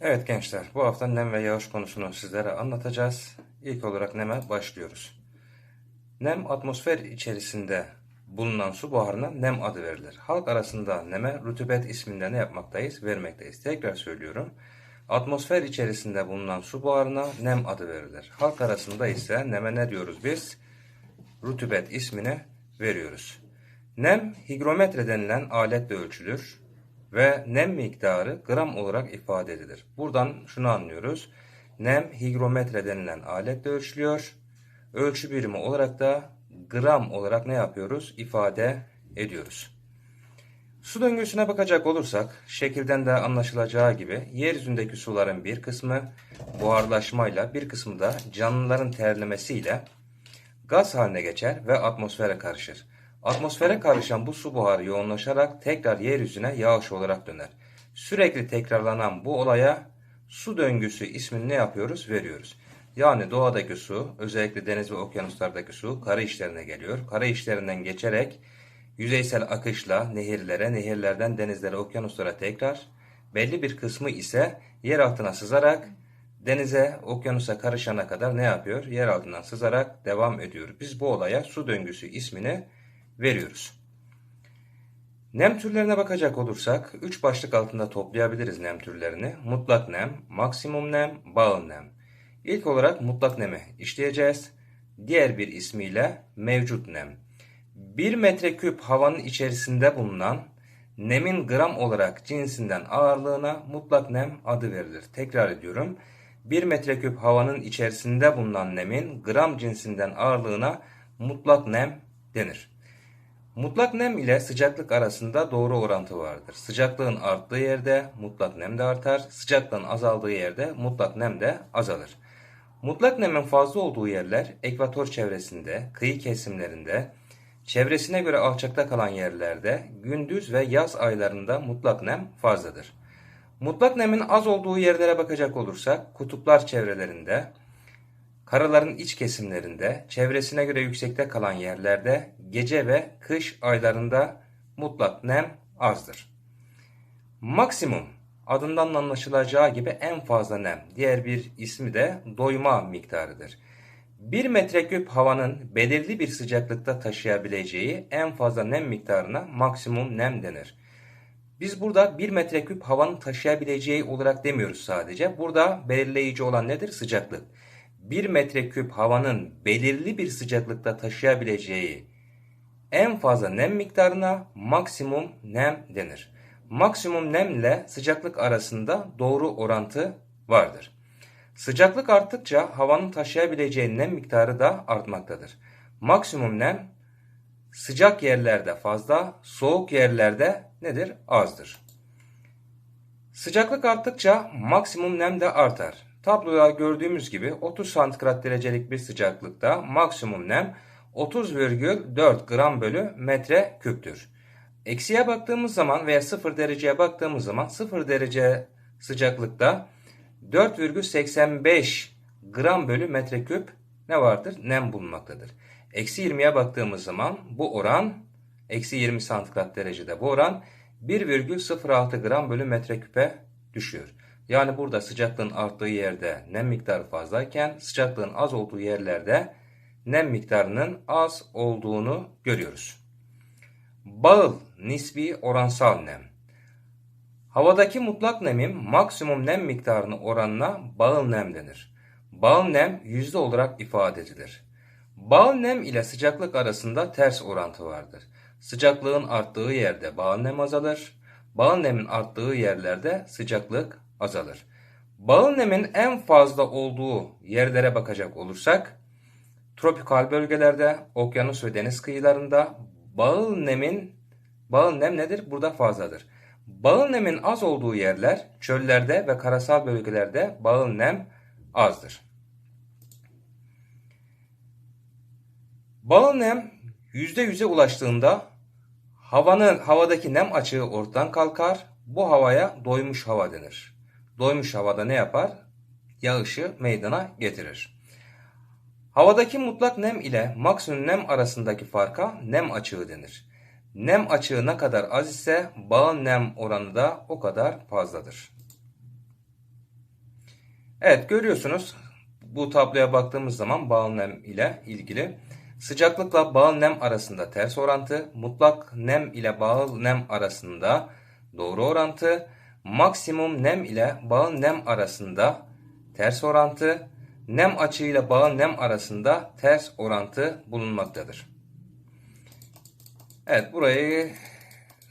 Evet gençler, bu hafta nem ve yağış konusunu sizlere anlatacağız. İlk olarak neme başlıyoruz. Nem atmosfer içerisinde bulunan su buharına nem adı verilir. Halk arasında neme rutubet isminde ne yapmaktayız? Vermekteyiz. Tekrar söylüyorum. Atmosfer içerisinde bulunan su buharına nem adı verilir. Halk arasında ise neme ne diyoruz biz? Rutubet ismini veriyoruz. Nem higrometre denilen aletle ölçülür ve nem miktarı gram olarak ifade edilir. Buradan şunu anlıyoruz. Nem higrometre denilen aletle ölçülüyor. Ölçü birimi olarak da gram olarak ne yapıyoruz? İfade ediyoruz. Su döngüsüne bakacak olursak, şekilden de anlaşılacağı gibi yeryüzündeki suların bir kısmı buharlaşmayla, bir kısmı da canlıların terlemesiyle gaz haline geçer ve atmosfere karışır. Atmosfere karışan bu su buharı yoğunlaşarak tekrar yeryüzüne yağış olarak döner. Sürekli tekrarlanan bu olaya su döngüsü ismini ne yapıyoruz? Veriyoruz. Yani doğadaki su, özellikle deniz ve okyanuslardaki su kara işlerine geliyor. Kara işlerinden geçerek yüzeysel akışla nehirlere, nehirlerden denizlere, okyanuslara tekrar, belli bir kısmı ise yer altına sızarak denize, okyanusa karışana kadar ne yapıyor? Yer altından sızarak devam ediyor. Biz bu olaya su döngüsü ismini veriyoruz. Nem türlerine bakacak olursak 3 başlık altında toplayabiliriz nem türlerini. Mutlak nem, maksimum nem, bağıl nem. İlk olarak mutlak nemi işleyeceğiz. Diğer bir ismiyle mevcut nem. 1 metreküp havanın içerisinde bulunan nemin gram olarak cinsinden ağırlığına mutlak nem adı verilir. Tekrar ediyorum. 1 metreküp havanın içerisinde bulunan nemin gram cinsinden ağırlığına mutlak nem denir. Mutlak nem ile sıcaklık arasında doğru orantı vardır. Sıcaklığın arttığı yerde mutlak nem de artar, sıcaklığın azaldığı yerde mutlak nem de azalır. Mutlak nemin fazla olduğu yerler ekvator çevresinde, kıyı kesimlerinde, çevresine göre alçakta kalan yerlerde gündüz ve yaz aylarında mutlak nem fazladır. Mutlak nemin az olduğu yerlere bakacak olursak kutuplar çevrelerinde, Karaların iç kesimlerinde, çevresine göre yüksekte kalan yerlerde gece ve kış aylarında mutlak nem azdır. Maksimum adından anlaşılacağı gibi en fazla nem, diğer bir ismi de doyma miktarıdır. 1 metreküp havanın belirli bir sıcaklıkta taşıyabileceği en fazla nem miktarına maksimum nem denir. Biz burada 1 metreküp havanın taşıyabileceği olarak demiyoruz sadece. Burada belirleyici olan nedir? Sıcaklık. 1 metreküp havanın belirli bir sıcaklıkta taşıyabileceği en fazla nem miktarına maksimum nem denir. Maksimum nem ile sıcaklık arasında doğru orantı vardır. Sıcaklık arttıkça havanın taşıyabileceği nem miktarı da artmaktadır. Maksimum nem sıcak yerlerde fazla, soğuk yerlerde nedir? Azdır. Sıcaklık arttıkça maksimum nem de artar. Tabloda gördüğümüz gibi 30 santigrat derecelik bir sıcaklıkta maksimum nem 30,4 gram bölü metre küptür. Eksiye baktığımız zaman veya 0 dereceye baktığımız zaman 0 derece sıcaklıkta 4,85 gram bölü metreküp ne vardır? Nem bulunmaktadır. Eksi 20'ye baktığımız zaman bu oran eksi 20 santigrat derecede bu oran 1,06 gram bölü metreküpe düşüyor. Yani burada sıcaklığın arttığı yerde nem miktarı fazlayken sıcaklığın az olduğu yerlerde nem miktarının az olduğunu görüyoruz. Bağıl nisbi oransal nem. Havadaki mutlak nemin maksimum nem miktarını oranına bağıl nem denir. Bağıl nem yüzde olarak ifade edilir. Bağıl nem ile sıcaklık arasında ters orantı vardır. Sıcaklığın arttığı yerde bağıl nem azalır. Bağıl nemin arttığı yerlerde sıcaklık azalır. Bağıl nemin en fazla olduğu yerlere bakacak olursak, tropikal bölgelerde, okyanus ve deniz kıyılarında bağıl nemin, bağıl nem nedir? Burada fazladır. Bağıl nemin az olduğu yerler, çöllerde ve karasal bölgelerde bağıl nem azdır. Bağıl nem %100'e ulaştığında havanın havadaki nem açığı ortadan kalkar. Bu havaya doymuş hava denir doymuş havada ne yapar? Yağışı meydana getirir. Havadaki mutlak nem ile maksimum nem arasındaki farka nem açığı denir. Nem açığı ne kadar az ise bağ nem oranı da o kadar fazladır. Evet görüyorsunuz bu tabloya baktığımız zaman bağıl nem ile ilgili sıcaklıkla bağıl nem arasında ters orantı, mutlak nem ile bağıl nem arasında doğru orantı, maksimum nem ile bağıl nem arasında ters orantı, nem açığı ile bağıl nem arasında ters orantı bulunmaktadır. Evet burayı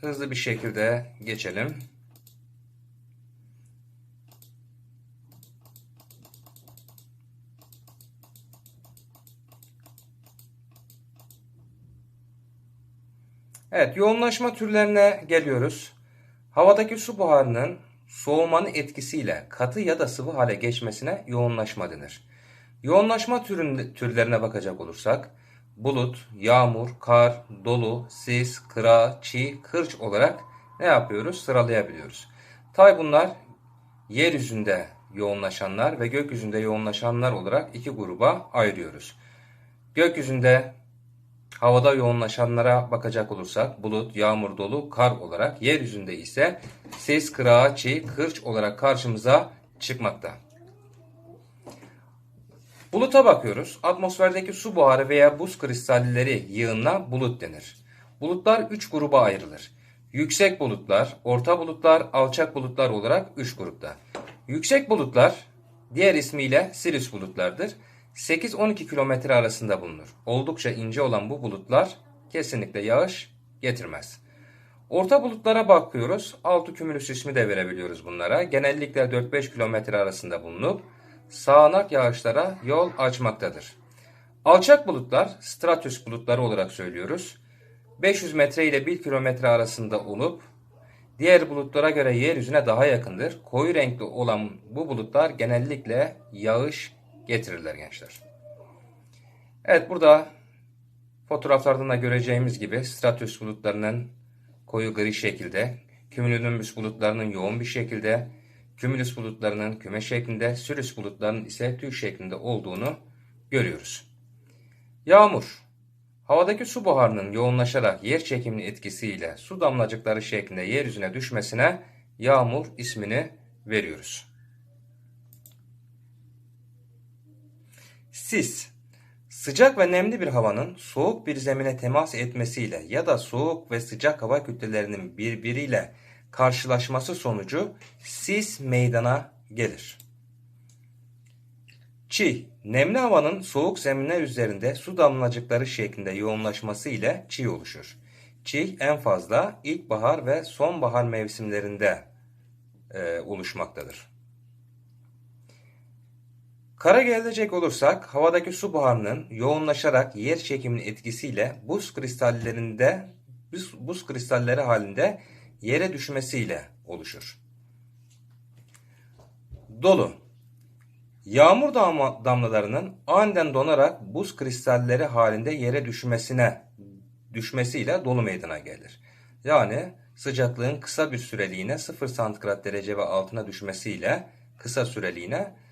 hızlı bir şekilde geçelim. Evet, yoğunlaşma türlerine geliyoruz. Havadaki su buharının soğumanın etkisiyle katı ya da sıvı hale geçmesine yoğunlaşma denir. Yoğunlaşma türün, türlerine bakacak olursak, bulut, yağmur, kar, dolu, sis, kıra, çiğ, kırç olarak ne yapıyoruz? Sıralayabiliyoruz. Tabi bunlar yeryüzünde yoğunlaşanlar ve gökyüzünde yoğunlaşanlar olarak iki gruba ayırıyoruz. Gökyüzünde Havada yoğunlaşanlara bakacak olursak bulut, yağmur, dolu, kar olarak yeryüzünde ise ses, kırağı, çiğ, kırç olarak karşımıza çıkmakta. Buluta bakıyoruz. Atmosferdeki su buharı veya buz kristalleri yığınına bulut denir. Bulutlar 3 gruba ayrılır. Yüksek bulutlar, orta bulutlar, alçak bulutlar olarak 3 grupta. Yüksek bulutlar diğer ismiyle Sirius bulutlardır. 8-12 kilometre arasında bulunur. Oldukça ince olan bu bulutlar kesinlikle yağış getirmez. Orta bulutlara bakıyoruz. Altı kümülüs ismi de verebiliyoruz bunlara. Genellikle 4-5 kilometre arasında bulunup sağanak yağışlara yol açmaktadır. Alçak bulutlar stratüs bulutları olarak söylüyoruz. 500 metre ile 1 kilometre arasında olup diğer bulutlara göre yeryüzüne daha yakındır. Koyu renkli olan bu bulutlar genellikle yağış getirirler gençler. Evet burada fotoğraflardan da göreceğimiz gibi stratüs bulutlarının koyu gri şekilde, kümülonimbüs bulutlarının yoğun bir şekilde, kümülüs bulutlarının küme şeklinde, sürüs bulutlarının ise tüy şeklinde olduğunu görüyoruz. Yağmur, havadaki su buharının yoğunlaşarak yer çekiminin etkisiyle su damlacıkları şeklinde yeryüzüne düşmesine yağmur ismini veriyoruz. Sis Sıcak ve nemli bir havanın soğuk bir zemine temas etmesiyle ya da soğuk ve sıcak hava kütlelerinin birbiriyle karşılaşması sonucu sis meydana gelir. Çiğ, nemli havanın soğuk zeminler üzerinde su damlacıkları şeklinde yoğunlaşması ile çiğ oluşur. Çiğ en fazla ilkbahar ve sonbahar mevsimlerinde e, oluşmaktadır. Kara gelecek olursak havadaki su buharının yoğunlaşarak yer çekiminin etkisiyle buz kristallerinde buz, buz kristalleri halinde yere düşmesiyle oluşur. Dolu Yağmur damlalarının aniden donarak buz kristalleri halinde yere düşmesine düşmesiyle dolu meydana gelir. Yani sıcaklığın kısa bir süreliğine 0 santigrat derece ve altına düşmesiyle kısa süreliğine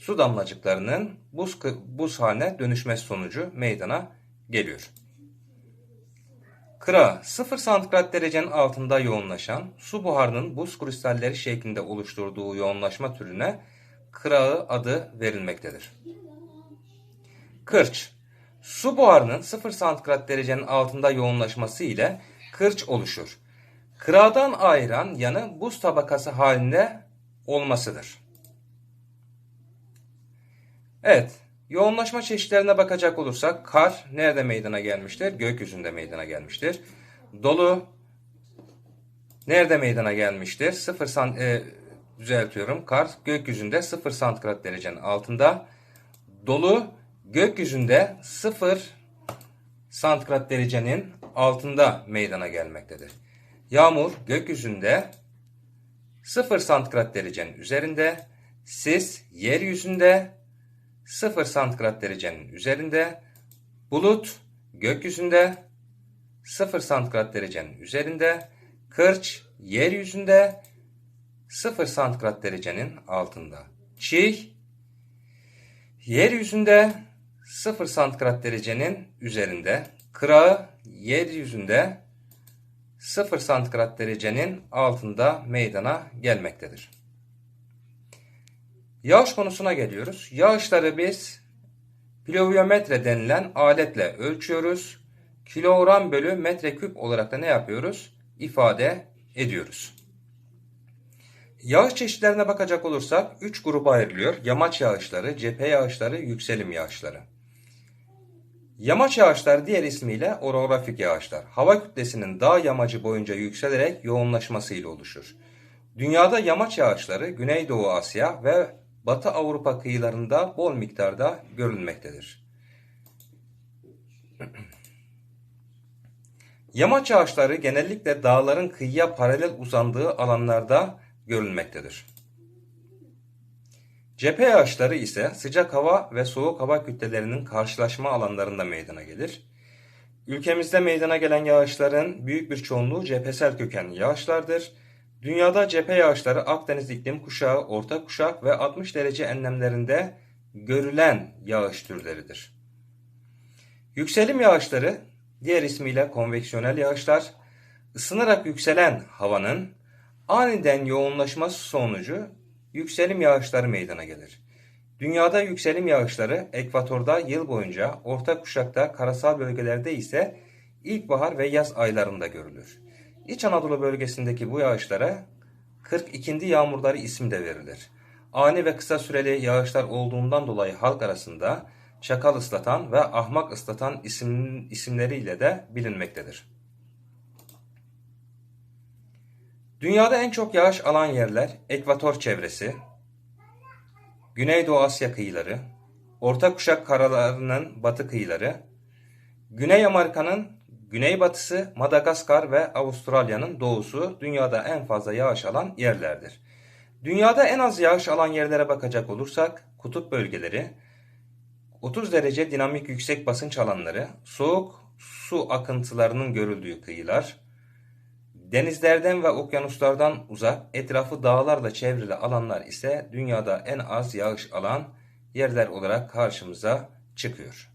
su damlacıklarının buz, buz haline dönüşmesi sonucu meydana geliyor. Kıra 0 santigrat derecenin altında yoğunlaşan su buharının buz kristalleri şeklinde oluşturduğu yoğunlaşma türüne kırağı adı verilmektedir. Kırç Su buharının 0 santigrat derecenin altında yoğunlaşması ile kırç oluşur. Kırağdan ayıran yanı buz tabakası halinde olmasıdır. Evet, yoğunlaşma çeşitlerine bakacak olursak kar nerede meydana gelmiştir? Gökyüzünde meydana gelmiştir. Dolu nerede meydana gelmiştir? 0 san e, düzeltiyorum. Kar gökyüzünde 0 santigrat derecenin altında. Dolu gökyüzünde 0 santigrat derecenin altında meydana gelmektedir. Yağmur gökyüzünde 0 santigrat derecenin üzerinde, sis yeryüzünde 0 santigrat derecenin üzerinde, bulut gökyüzünde 0 santigrat derecenin üzerinde, kırç yeryüzünde 0 santigrat derecenin altında. Çiğ yeryüzünde 0 santigrat derecenin üzerinde, kırağı yeryüzünde 0 santigrat derecenin altında meydana gelmektedir. Yağış konusuna geliyoruz. Yağışları biz pluviometre denilen aletle ölçüyoruz. Kilogram bölü metreküp olarak da ne yapıyoruz? İfade ediyoruz. Yağış çeşitlerine bakacak olursak 3 gruba ayrılıyor. Yamaç yağışları, cephe yağışları, yükselim yağışları. Yamaç yağışları diğer ismiyle orografik yağışlar. Hava kütlesinin dağ yamacı boyunca yükselerek yoğunlaşmasıyla oluşur. Dünyada yamaç yağışları Güneydoğu Asya ve Batı Avrupa kıyılarında bol miktarda görülmektedir. Yamaç yağışları genellikle dağların kıyıya paralel uzandığı alanlarda görülmektedir. Cephe yağışları ise sıcak hava ve soğuk hava kütlelerinin karşılaşma alanlarında meydana gelir. Ülkemizde meydana gelen yağışların büyük bir çoğunluğu cephesel kökenli yağışlardır. Dünyada cephe yağışları Akdeniz iklim kuşağı, orta kuşak ve 60 derece enlemlerinde görülen yağış türleridir. Yükselim yağışları, diğer ismiyle konveksiyonel yağışlar, ısınarak yükselen havanın aniden yoğunlaşması sonucu yükselim yağışları meydana gelir. Dünyada yükselim yağışları ekvatorda yıl boyunca, orta kuşakta, karasal bölgelerde ise ilkbahar ve yaz aylarında görülür. İç Anadolu bölgesindeki bu yağışlara 42. yağmurları isim de verilir. Ani ve kısa süreli yağışlar olduğundan dolayı halk arasında çakal ıslatan ve ahmak ıslatan isim, isimleriyle de bilinmektedir. Dünyada en çok yağış alan yerler ekvator çevresi, Güneydoğu Asya kıyıları, Orta Kuşak karalarının batı kıyıları, Güney Amerika'nın güneybatısı, Madagaskar ve Avustralya'nın doğusu dünyada en fazla yağış alan yerlerdir. Dünyada en az yağış alan yerlere bakacak olursak kutup bölgeleri, 30 derece dinamik yüksek basınç alanları, soğuk su akıntılarının görüldüğü kıyılar, Denizlerden ve okyanuslardan uzak, etrafı dağlarla çevrili alanlar ise dünyada en az yağış alan yerler olarak karşımıza çıkıyor.